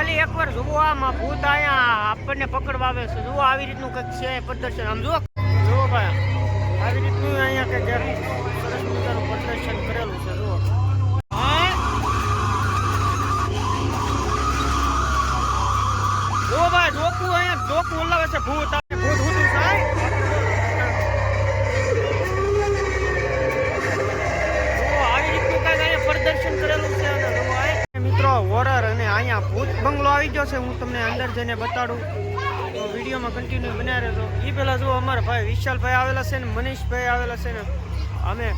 ખાલી એકવાર જુઓ આમાં ભૂત અહીંયા આપણને પકડવા આવે છે. જુઓ આવી રીતનું કંઈક છે, પ્રદર્શન. આમ જુઓ. જુઓ ભાઈ, આવી રીતનું અહીંયા કંઈક સરસ મજાનું પ્રદર્શન કરેલું છે, જુઓ. ભૂત બંગલો આવી ગયો છે, હું તમને અંદર જઈને બતાડું. તો વિડીયોમાં કન્ટિન્યુ બનાવી રહેજો. એ પહેલાં જો અમારા ભાઈ વિશાલભાઈ આવેલા છે ને, મનીષભાઈ આવેલા છે ને, અમે.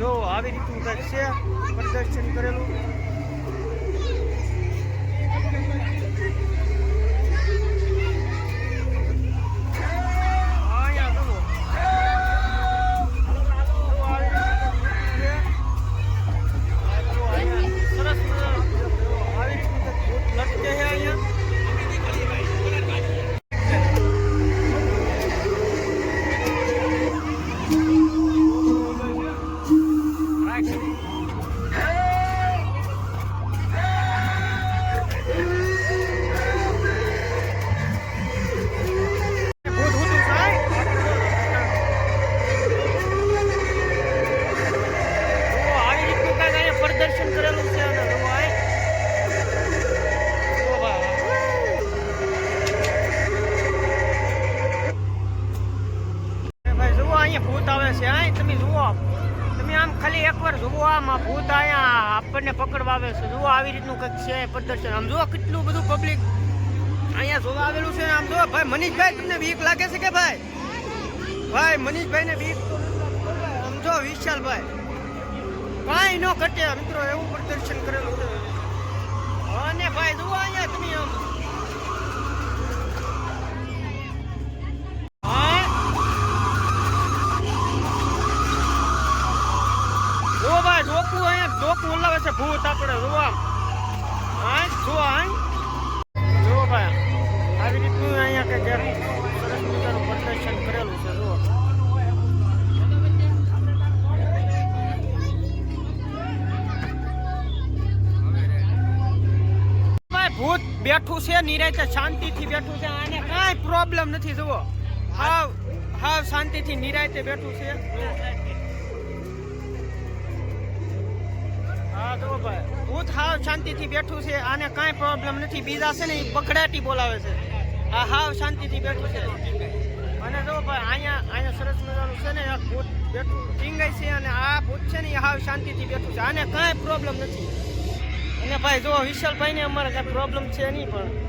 જો આવી રીતનું કંઈક છે, પ્રદર્શન કરેલું. છે અહીં તમે જુઓ. તમે આમ ખાલી એકવાર જુઓ, આમાં ભૂત અહીંયા આપણને પકડવા આવે છે. જુઓ, આવી રીતનું કંઈક છે પ્રદર્શન. આમ જુઓ, કેટલું બધું પબ્લિક અહીંયા જોવા આવેલું છે. આમ જો ભાઈ, મનીષભાઈ, તમને બીક લાગે છે કે ભાઈ? ભાઈ મનીષભાઈ ને બીક. આમ જો વિશાલભાઈ. કાંઈ ન ઘટે મિત્રો, એવું પ્રદર્શન કરેલું છે. અને ભાઈ, જુઓ અહીંયા તમે આમ. ભૂત આપણે જુઓ આમ હા જુઓ હા? જુઓ ભાઈ, આવી રીતનું અહીંયા કે જે સરસ મજાનું પ્રદર્શન કરેલું છે, જુઓ. ભૂત બેઠું છે, નિરાયતે શાંતિથી બેઠું છે, આને કાંઈ પ્રોબ્લેમ નથી, જુઓ. હાવ હાવ શાંતિથી નિરાયતે બેઠું છે. હા, તો ભાઈ. ભૂત હાવ શાંતિથી બેઠું છે, આને કાંઈ પ્રોબ્લેમ નથી. બીજા છે ને એ બખડાટી બોલાવે છે. આ હાવ શાંતિથી બેઠું છે. અને જો ભાઈ, અહીંયા અહીંયા સરસ મજાનું છે ને આ ભૂત બેઠું ટીંગાઈ છે અને આ ભૂત છે ને એ હાવ શાંતિથી બેઠું છે. આને કાંઈ પ્રોબ્લેમ નથી. અને ભાઈ, જો વિશાલભાઈ ને અમારે કાંઈ પ્રોબ્લેમ છે નહીં પણ